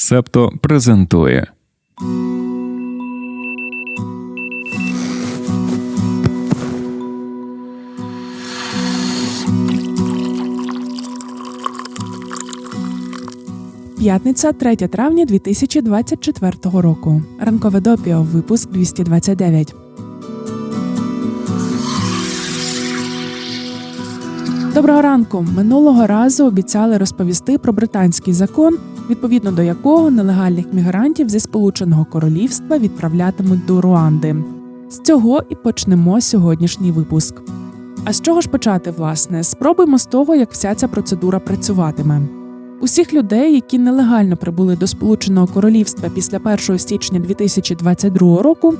Септо презентує. П'ятниця, 3 травня 2024 року. Ранкове допіо, випуск 229. Доброго ранку. Минулого разу обіцяли розповісти про британський закон, відповідно до якого нелегальних мігрантів зі Сполученого Королівства відправлятимуть до Руанди. З цього і почнемо сьогоднішній випуск. А з чого ж почати, власне? Спробуємо з того, як вся ця процедура працюватиме. Усіх людей, які нелегально прибули до Сполученого Королівства після 1 січня 2022 року,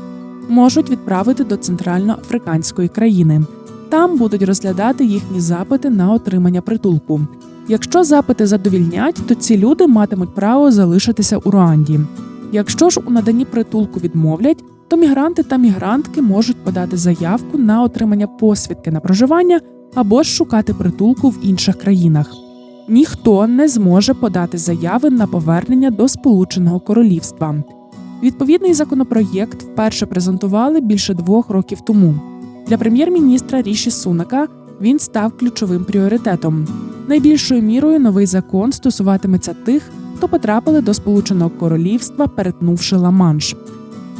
можуть відправити до центральноафриканської країни. Там будуть розглядати їхні запити на отримання притулку. Якщо запити задовільнять, то ці люди матимуть право залишитися у Руанді. Якщо ж у наданні притулку відмовлять, то мігранти та мігрантки можуть подати заявку на отримання посвідки на проживання або ж шукати притулку в інших країнах. Ніхто не зможе подати заяви на повернення до Сполученого Королівства. Відповідний законопроєкт вперше презентували більше двох років тому. Для прем'єр-міністра Ріші Сунака він став ключовим пріоритетом. Найбільшою мірою новий закон стосуватиметься тих, хто потрапили до Сполученого Королівства, перетнувши Ла-Манш.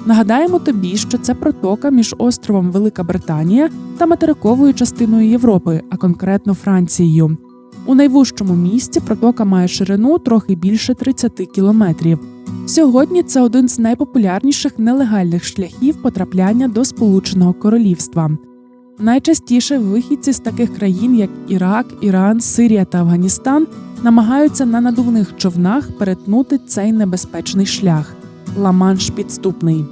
Нагадаємо тобі, що це протока між островом Велика Британія та материковою частиною Європи, а конкретно Францією. У найвужчому місці протока має ширину трохи більше 30 кілометрів. Сьогодні це один з найпопулярніших нелегальних шляхів потрапляння до Сполученого Королівства. Найчастіше вихідці з таких країн, як Ірак, Іран, Сирія та Афганістан, намагаються на надувних човнах перетнути цей небезпечний шлях Ла-Манш підступний.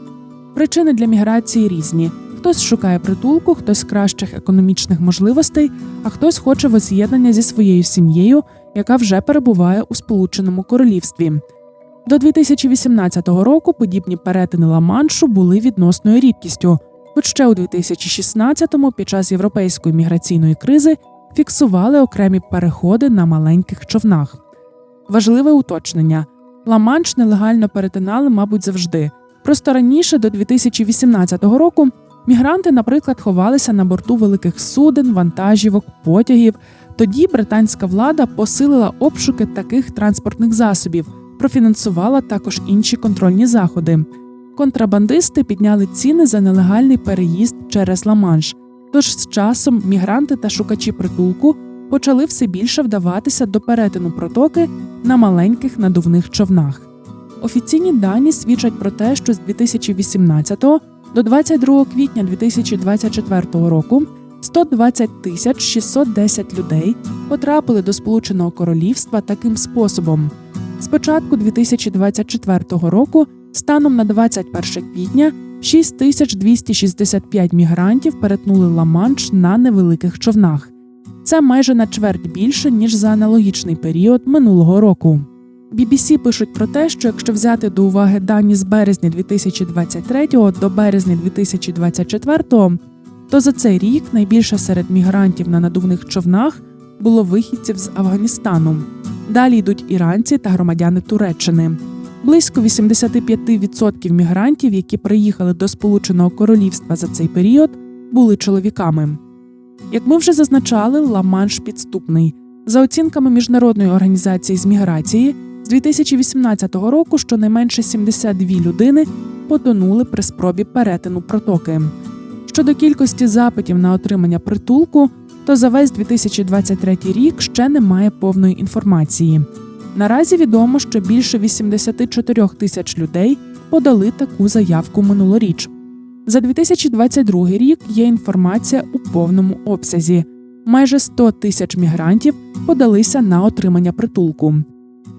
Причини для міграції різні. Хтось шукає притулку, хтось кращих економічних можливостей, а хтось хоче воз'єднання зі своєю сім'єю, яка вже перебуває у Сполученому Королівстві. До 2018 року подібні перетини Ла-Маншу були відносною рідкістю, хоч ще у 2016-му під час європейської міграційної кризи фіксували окремі переходи на маленьких човнах. Важливе уточнення: Ла-Манш нелегально перетинали, мабуть, завжди. Просто раніше, до 2018 року, мігранти, наприклад, ховалися на борту великих суден, вантажівок, потягів. Тоді британська влада посилила обшуки таких транспортних засобів, профінансувала також інші контрольні заходи. Контрабандисти підняли ціни за нелегальний переїзд через Ла-Манш. Тож з часом мігранти та шукачі притулку почали все більше вдаватися до перетину протоки на маленьких надувних човнах. Офіційні дані свідчать про те, що з 2018 до 22 квітня 2024 року 120 тисяч 610 людей потрапили до Сполученого Королівства таким способом. З початку 2024 року, станом на 21 квітня, 6265 мігрантів перетнули Ла-Манш на невеликих човнах. Це майже на чверть більше ніж за аналогічний період минулого року. BBC пишуть про те, що якщо взяти до уваги дані з березня 2023 до березня 2024, то за цей рік найбільше серед мігрантів на надувних човнах було вихідців з Афганістану. Далі йдуть іранці та громадяни Туреччини. Близько 85% мігрантів, які приїхали до Сполученого Королівства за цей період, були чоловіками. Як ми вже зазначали, Ла-Манш підступний. За оцінками міжнародної організації з міграції, з 2018 року щонайменше 72 людини потонули при спробі перетину протоки. Щодо кількості запитів на отримання притулку, то за весь 2023 рік ще немає повної інформації. Наразі відомо, що більше 84 тисяч людей подали таку заявку минулоріч. За 2022 рік є інформація у повному обсязі. Майже 100 тисяч мігрантів подалися на отримання притулку.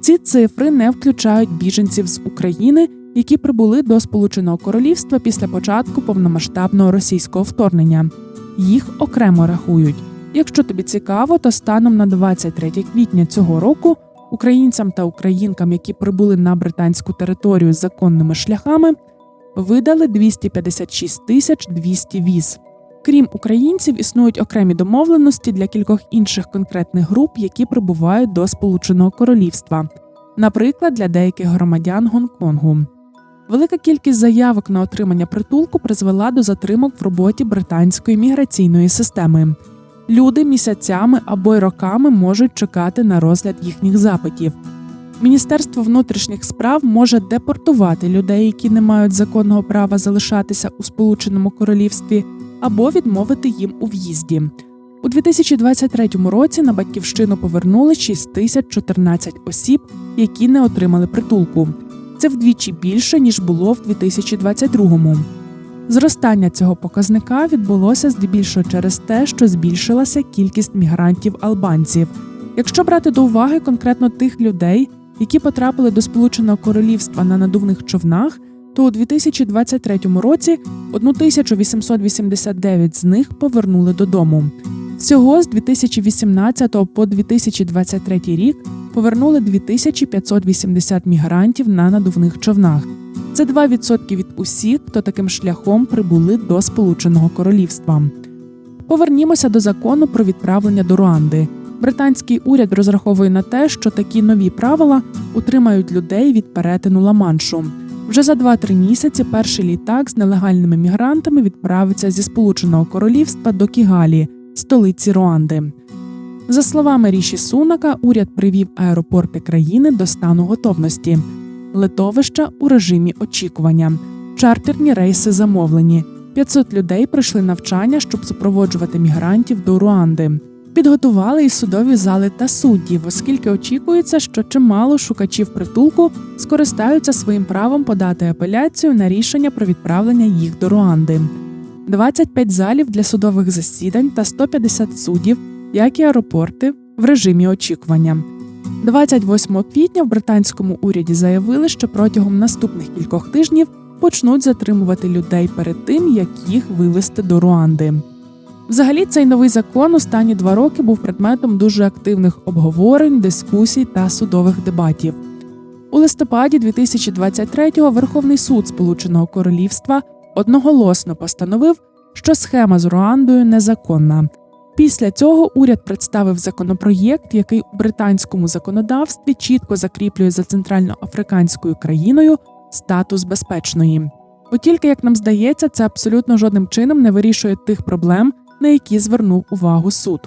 Ці цифри не включають біженців з України, які прибули до Сполученого Королівства після початку повномасштабного російського вторгнення. Їх окремо рахують. Якщо тобі цікаво, то станом на 23 квітня цього року українцям та українкам, які прибули на британську територію законними шляхами, видали 256 тисяч 200 віз. Крім українців, існують окремі домовленості для кількох інших конкретних груп, які прибувають до Сполученого Королівства. наприклад, для деяких громадян Гонконгу. Велика кількість заявок на отримання притулку призвела до затримок в роботі британської міграційної системи. Люди місяцями або й роками можуть чекати на розгляд їхніх запитів. Міністерство внутрішніх справ може депортувати людей, які не мають законного права залишатися у Сполученому Королівстві, або відмовити їм у в'їзді. У 2023 році на батьківщину повернули 6014 осіб, які не отримали притулку. Це вдвічі більше ніж було в 2022-му. Зростання цього показника відбулося здебільшого через те, що збільшилася кількість мігрантів-албанців. Якщо брати до уваги конкретно тих людей, які потрапили до Сполученого Королівства на надувних човнах, то у 2023 році 1889 з них повернули додому. Всього з 2018 по 2023 рік повернули 2580 мігрантів на надувних човнах. Це 2% від усіх, хто таким шляхом прибули до Сполученого Королівства. Повернімося до закону про відправлення до Руанди. Британський уряд розраховує на те, що такі нові правила утримають людей від перетину Ла-Маншу. Вже за 2-3 місяці перший літак з нелегальними мігрантами відправиться зі Сполученого Королівства до Кігалі, столиці Руанди. За словами Ріші Сунака, уряд привів аеропорти країни до стану готовності, литовища у режимі очікування, чартерні рейси замовлені. 500 людей пройшли навчання, щоб супроводжувати мігрантів до Руанди. Підготували і судові зали та суддів, оскільки очікується, що чимало шукачів притулку скористаються своїм правом подати апеляцію на рішення про відправлення їх до Руанди. 25 залів для судових засідань та 150 суддів, як і аеропорти в режимі очікування. 28 квітня в британському уряді заявили, що протягом наступних кількох тижнів почнуть затримувати людей перед тим, як їх вивезти до Руанди. Взагалі, цей новий закон останні два роки був предметом дуже активних обговорень, дискусій та судових дебатів. У листопаді 2023-го Верховний суд Сполученого Королівства одноголосно постановив, що схема з Руандою незаконна. Після цього уряд представив законопроєкт, який у британському законодавстві чітко закріплює за центральноафриканською країною статус безпечної. От тільки, як нам здається, це абсолютно жодним чином не вирішує тих проблем, на які звернув увагу суд.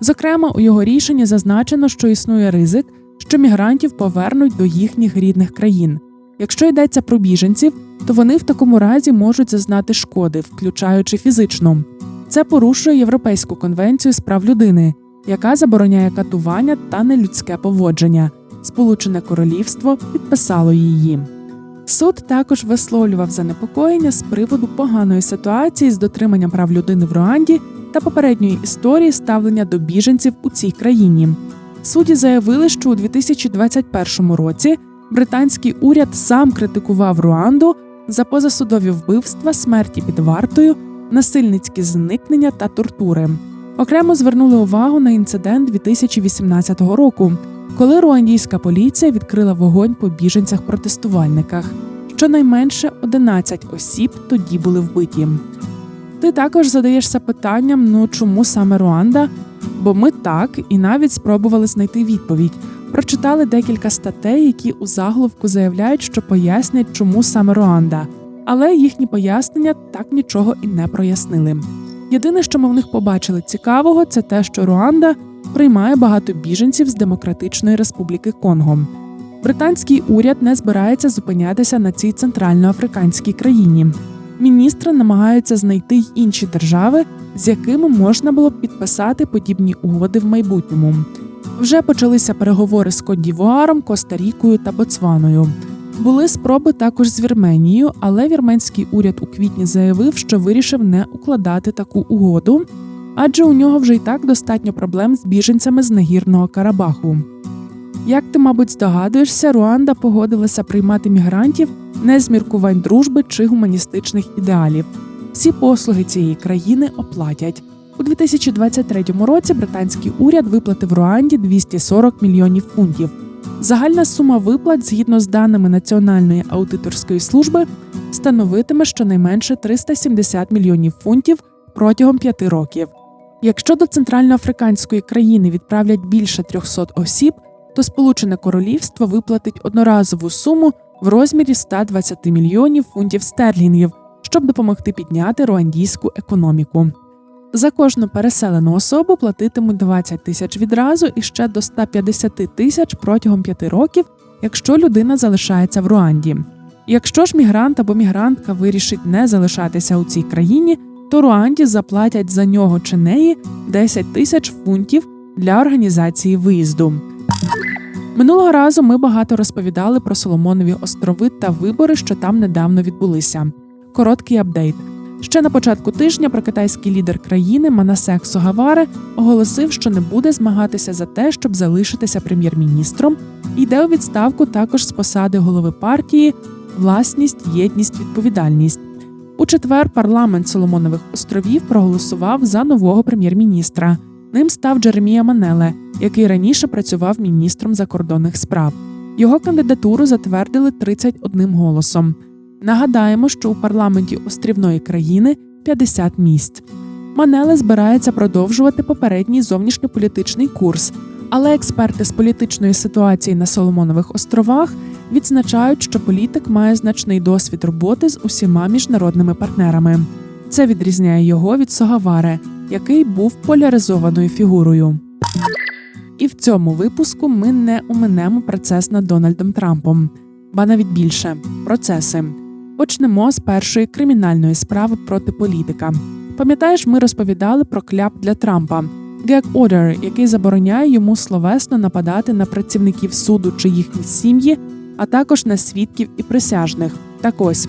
Зокрема, у його рішенні зазначено, що існує ризик, що мігрантів повернуть до їхніх рідних країн. Якщо йдеться про біженців, то вони в такому разі можуть зазнати шкоди, включаючи фізичну. Це порушує Європейську конвенцію з прав людини, яка забороняє катування та нелюдське поводження. Сполучене Королівство підписало її. Суд також висловлював занепокоєння з приводу поганої ситуації з дотриманням прав людини в Руанді та попередньої історії ставлення до біженців у цій країні. Судді заявили, що у 2021 році британський уряд сам критикував Руанду за позасудові вбивства, смерті під вартою, насильницькі зникнення та тортури. Окремо звернули увагу на інцидент 2018 року, коли руандійська поліція відкрила вогонь по біженцях-протестувальниках. Щонайменше 11 осіб тоді були вбиті. Ти також задаєшся питанням: ну чому саме Руанда? Бо ми так і навіть спробували знайти відповідь. Прочитали декілька статей, які у заголовку заявляють, що пояснять, чому саме Руанда, але їхні пояснення так нічого і не прояснили. Єдине, що ми в них побачили цікавого, це те, що Руанда приймає багато біженців з Демократичної Республіки Конго. Британський уряд не збирається зупинятися на цій центральноафриканській країні. Міністри намагаються знайти й інші держави, з якими можна було б підписати подібні угоди в майбутньому. Вже почалися переговори з Кот-Дівуаром, Коста-Рікою та Боцваною. Були спроби також з Вірменією, але вірменський уряд у квітні заявив, що вирішив не укладати таку угоду, адже у нього вже й так достатньо проблем з біженцями з нагірного Карабаху. Як ти, мабуть, здогадуєшся, Руанда погодилася приймати мігрантів не з міркувань дружби чи гуманістичних ідеалів. Всі послуги цієї країни оплатять. У 2023 році британський уряд виплатив Руанді 240 мільйонів фунтів. Загальна сума виплат, згідно з даними Національної аудиторської служби, становитиме щонайменше 370 мільйонів фунтів протягом п'яти років. Якщо до центральноафриканської країни відправлять більше 300 осіб, то Сполучене Королівство виплатить одноразову суму в розмірі 120 мільйонів фунтів стерлінгів, щоб допомогти підняти руандійську економіку. За кожну переселену особу платитимуть 20 тисяч відразу і ще до 150 тисяч протягом 5 років, якщо людина залишається в Руанді. Якщо ж мігрант або мігрантка вирішить не залишатися у цій країні, то Руанді заплатять за нього чи неї 10 тисяч фунтів для організації виїзду. Минулого разу ми багато розповідали про Соломонові острови та вибори, що там недавно відбулися. Короткий апдейт. Ще на початку тижня прокитайський лідер країни Манасек Согаваре оголосив, що не буде змагатися за те, щоб залишитися прем'єр-міністром, і йде у відставку також з посади голови партії власність, єдність, відповідальність. У четвер парламент Соломонових островів проголосував за нового прем'єр-міністра. Ним став Джеремія Манеле, який раніше працював міністром закордонних справ. Його кандидатуру затвердили 31 голосом. Нагадаємо, що у парламенті острівної країни 50 місць. Манеле збирається продовжувати попередній зовнішньополітичний курс, але експерти з політичної ситуації на Соломонових островах відзначають, що політик має значний досвід роботи з усіма міжнародними партнерами. Це відрізняє його від Согаваре, який був поляризованою фігурою. І в цьому випуску ми не уминемо процес над Дональдом Трампом, ба навіть більше процеси. Почнемо з першої кримінальної справи проти політика. Пам'ятаєш, ми розповідали про кляп для Трампа Gag Order, який забороняє йому словесно нападати на працівників суду чи їхні сім'ї, а також на свідків і присяжних. Так ось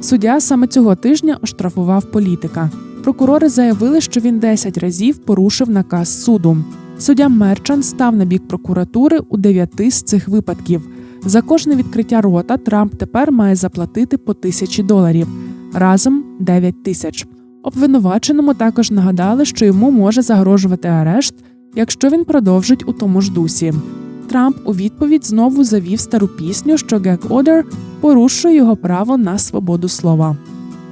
суддя саме цього тижня оштрафував політика. Прокурори заявили, що він 10 разів порушив наказ суду. Суддя Мерчан став на бік прокуратури у 9 з цих випадків. За кожне відкриття рота Трамп тепер має заплатити по тисячі доларів разом 9 тисяч. Обвинуваченому також нагадали, що йому може загрожувати арешт, якщо він продовжить у тому ж дусі. Трамп у відповідь знову завів стару пісню, що Гек Одер порушує його право на свободу слова.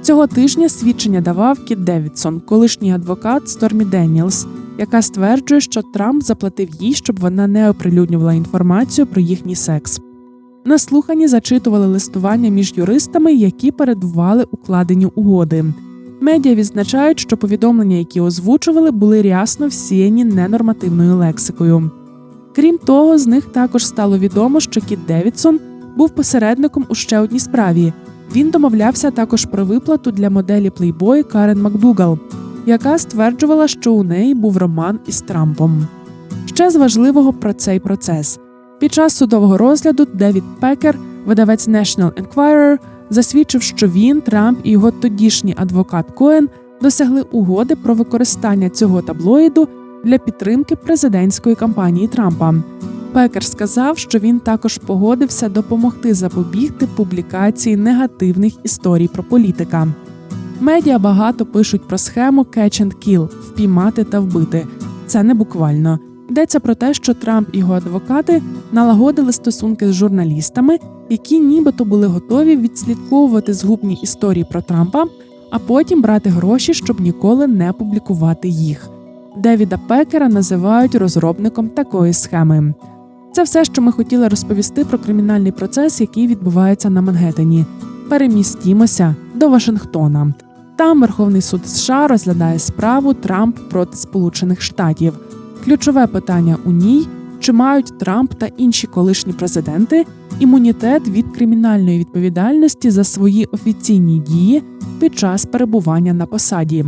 Цього тижня свідчення давав Кіт Девідсон, колишній адвокат Стормі Деннілс, яка стверджує, що Трамп заплатив їй, щоб вона не оприлюднювала інформацію про їхній секс. На слуханні зачитували листування між юристами, які передували укладенню угоди. Медіа відзначають, що повідомлення, які озвучували, були рясно всіяні ненормативною лексикою. Крім того, з них також стало відомо, що Кіт Девідсон був посередником у ще одній справі. Він домовлявся також про виплату для моделі Playboy Карен Макдугал, яка стверджувала, що у неї був роман із Трампом. Ще з важливого про цей процес. Під час судового розгляду Девід Пекер, видавець National Enquirer, засвідчив, що він, Трамп і його тодішній адвокат Коен досягли угоди про використання цього таблоїду для підтримки президентської кампанії Трампа. Пекер сказав, що він також погодився допомогти запобігти публікації негативних історій про політика. Медіа багато пишуть про схему «catch and kill» – впіймати та вбити. Це не буквально. Йдеться про те, що Трамп і його адвокати налагодили стосунки з журналістами, які нібито були готові відслідковувати згубні історії про Трампа, а потім брати гроші, щоб ніколи не публікувати їх. Девіда Пекера називають розробником такої схеми. Це все, що ми хотіли розповісти про кримінальний процес, який відбувається на Мангеттені. Перемістімося до Вашингтона. Там Верховний суд США розглядає справу Трамп проти Сполучених Штатів. Ключове питання у ній чи мають Трамп та інші колишні президенти імунітет від кримінальної відповідальності за свої офіційні дії під час перебування на посаді.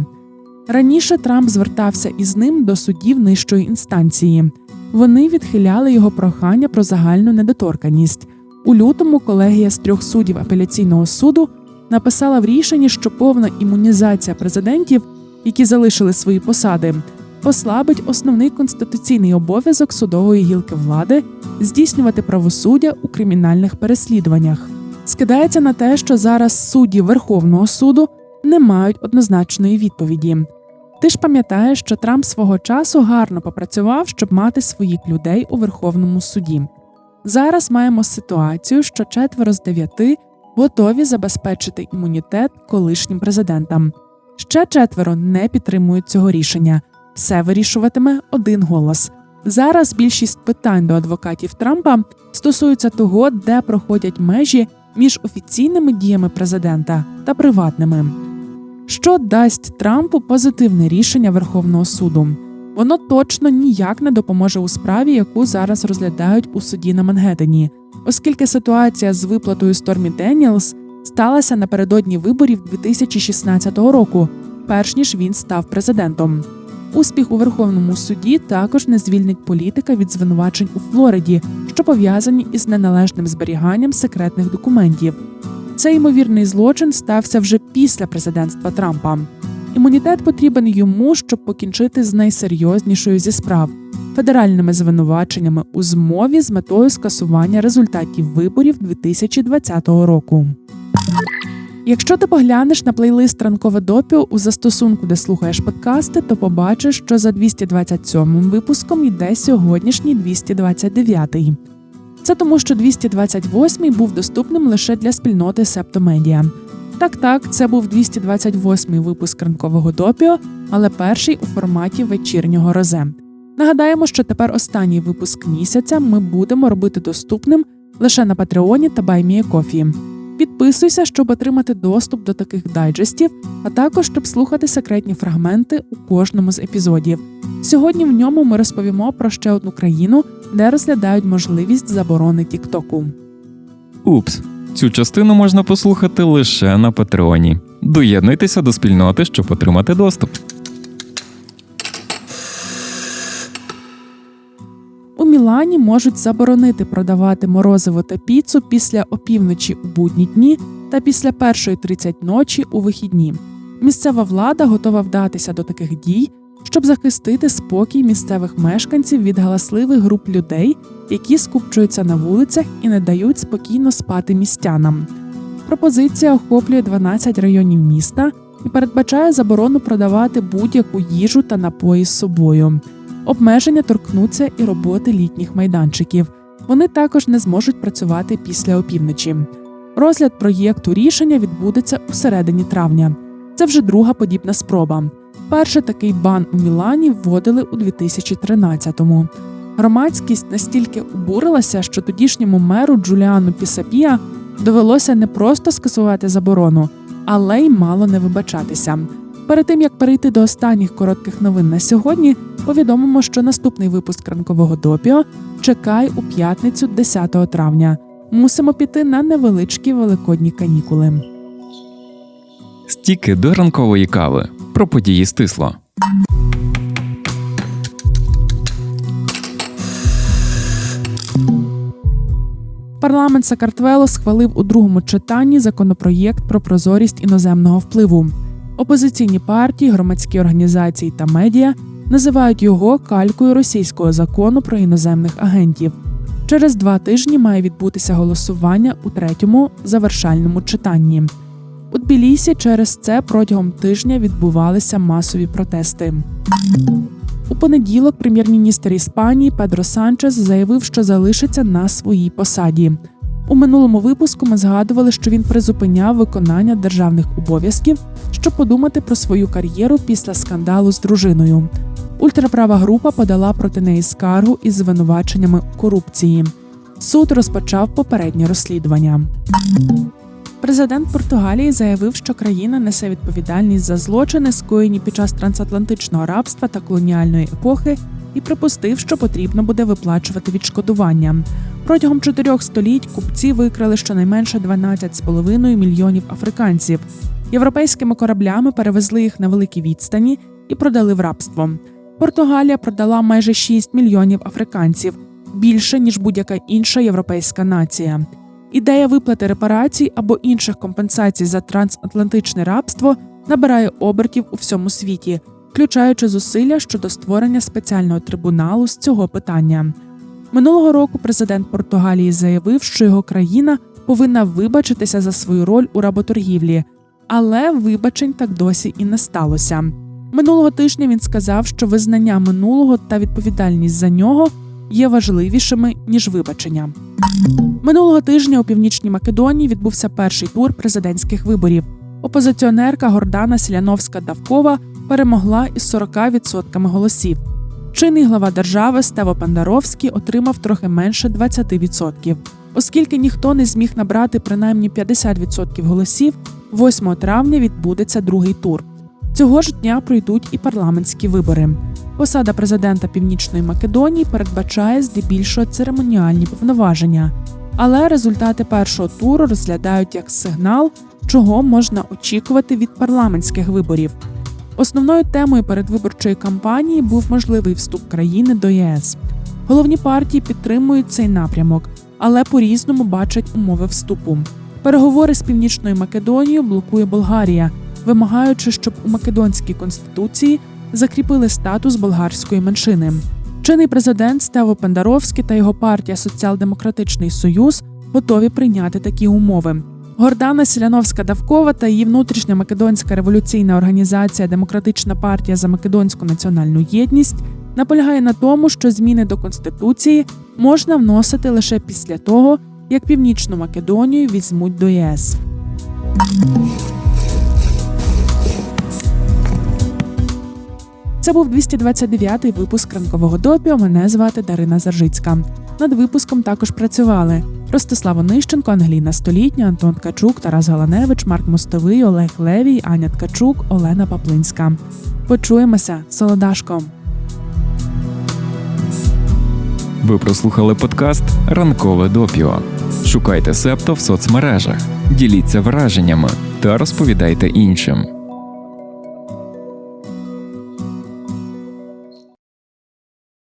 Раніше Трамп звертався із ним до судів нижчої інстанції. Вони відхиляли його прохання про загальну недоторканність. У лютому колегія з трьох суддів апеляційного суду написала в рішенні, що повна імунізація президентів, які залишили свої посади, послабить основний конституційний обов'язок судової гілки влади здійснювати правосуддя у кримінальних переслідуваннях. Скидається на те, що зараз судді Верховного суду не мають однозначної відповіді. Ти ж пам'ятаєш, що Трамп свого часу гарно попрацював, щоб мати своїх людей у Верховному суді. Зараз маємо ситуацію, що четверо з дев'яти готові забезпечити імунітет колишнім президентам. Ще четверо не підтримують цього рішення. Все вирішуватиме один голос. Зараз більшість питань до адвокатів Трампа стосуються того, де проходять межі між офіційними діями президента та приватними. Що дасть Трампу позитивне рішення Верховного суду? Воно точно ніяк не допоможе у справі, яку зараз розглядають у суді на Мангеттені, оскільки ситуація з виплатою Стормі Деніелс сталася напередодні виборів 2016 року, перш ніж він став президентом. Успіх у Верховному суді також не звільнить політика від звинувачень у Флориді, що пов'язані із неналежним зберіганням секретних документів. Цей ймовірний злочин стався вже після президентства Трампа. Імунітет потрібен йому, щоб покінчити з найсерйознішою зі справ федеральними звинуваченнями у змові з метою скасування результатів виборів 2020 року. Якщо ти поглянеш на плейлист ранкове допіо у застосунку, де слухаєш подкасти, то побачиш, що за 227 випуском йде сьогоднішній 229. Це тому, що 228 був доступним лише для спільноти Септомедіа. Так, так, це був 228 випуск ранкового допіо, але перший у форматі вечірнього розе. Нагадаємо, що тепер останній випуск місяця ми будемо робити доступним лише на Патреоні та Баймієкофі. Підписуйся, щоб отримати доступ до таких дайджестів, а також щоб слухати секретні фрагменти у кожному з епізодів. Сьогодні в ньому ми розповімо про ще одну країну, де розглядають можливість заборони Тіктоку. Упс, цю частину можна послухати лише на Патреоні. Доєднуйтеся до спільноти, щоб отримати доступ. У Мілані можуть заборонити продавати морозиво та піцу після опівночі у будні дні та після першої 30 ночі у вихідні. Місцева влада готова вдатися до таких дій, щоб захистити спокій місцевих мешканців від галасливих груп людей, які скупчуються на вулицях і не дають спокійно спати містянам. Пропозиція охоплює 12 районів міста і передбачає заборону продавати будь-яку їжу та напої з собою. Обмеження торкнуться і роботи літніх майданчиків. Вони також не зможуть працювати після опівночі. Розгляд проєкту рішення відбудеться у середині травня. Це вже друга подібна спроба. Перший такий бан у Мілані вводили у 2013-му. Громадськість настільки обурилася, що тодішньому меру Джуліану Пісапія довелося не просто скасувати заборону, але й мало не вибачатися. Перед тим як перейти до останніх коротких новин на сьогодні, повідомимо, що наступний випуск ранкового допіо чекай у п'ятницю 10 травня. Мусимо піти на невеличкі великодні канікули. Стіки до ранкової кави. Про події стисло. Парламент Сакартвело схвалив у другому читанні законопроєкт про прозорість іноземного впливу. Опозиційні партії, громадські організації та медіа називають його калькою російського закону про іноземних агентів. Через два тижні має відбутися голосування у третьому завершальному читанні. У Тбілісі через це протягом тижня відбувалися масові протести. У понеділок прем'єр-міністр Іспанії Педро Санчес заявив, що залишиться на своїй посаді. У минулому випуску ми згадували, що він призупиняв виконання державних обов'язків, щоб подумати про свою кар'єру після скандалу з дружиною. Ультраправа група подала проти неї скаргу із звинуваченнями корупції. Суд розпочав попереднє розслідування. Президент Португалії заявив, що країна несе відповідальність за злочини, скоєні під час трансатлантичного рабства та колоніальної епохи, і припустив, що потрібно буде виплачувати відшкодування. Протягом чотирьох століть купці викрали щонайменше 12,5 мільйонів африканців. Європейськими кораблями перевезли їх на великі відстані і продали в рабство. Португалія продала майже 6 мільйонів африканців більше ніж будь-яка інша європейська нація. Ідея виплати репарацій або інших компенсацій за трансатлантичне рабство набирає обертів у всьому світі, включаючи зусилля щодо створення спеціального трибуналу з цього питання. Минулого року президент Португалії заявив, що його країна повинна вибачитися за свою роль у работоргівлі, але вибачень так досі і не сталося. Минулого тижня він сказав, що визнання минулого та відповідальність за нього є важливішими ніж вибачення. Минулого тижня у північній Македонії відбувся перший тур президентських виборів. Опозиціонерка Гордана Сіляновська Давкова перемогла із 40% голосів. Чинний глава держави Стево Пендаровський отримав трохи менше 20%. Оскільки ніхто не зміг набрати принаймні 50% голосів, 8 травня відбудеться другий тур. Цього ж дня пройдуть і парламентські вибори. Посада президента Північної Македонії передбачає здебільшого церемоніальні повноваження, але результати першого туру розглядають як сигнал, чого можна очікувати від парламентських виборів. Основною темою передвиборчої кампанії був можливий вступ країни до ЄС. Головні партії підтримують цей напрямок, але по-різному бачать умови вступу. Переговори з Північною Македонією блокує Болгарія, вимагаючи, щоб у македонській конституції закріпили статус болгарської меншини. Чинний президент Стево Пендаровський та його партія Соціал-демократичний Союз готові прийняти такі умови. Гордана Сіляновська Давкова та її внутрішня македонська революційна організація Демократична партія за македонську національну єдність наполягає на тому, що зміни до конституції можна вносити лише після того, як Північну Македонію візьмуть до ЄС. Це був 229-й випуск ранкового допіо. Мене звати Дарина Заржицька. Над випуском також працювали Ростислав Онищенко, Ангеліна Столітня, Антон Ткачук, Тарас Галаневич, Марк Мостовий, Олег Левій, Аня Ткачук, Олена Паплинська. Почуємося, солодашком. Ви прослухали подкаст Ранкове допіо. Шукайте Септо в соцмережах, діліться враженнями та розповідайте іншим.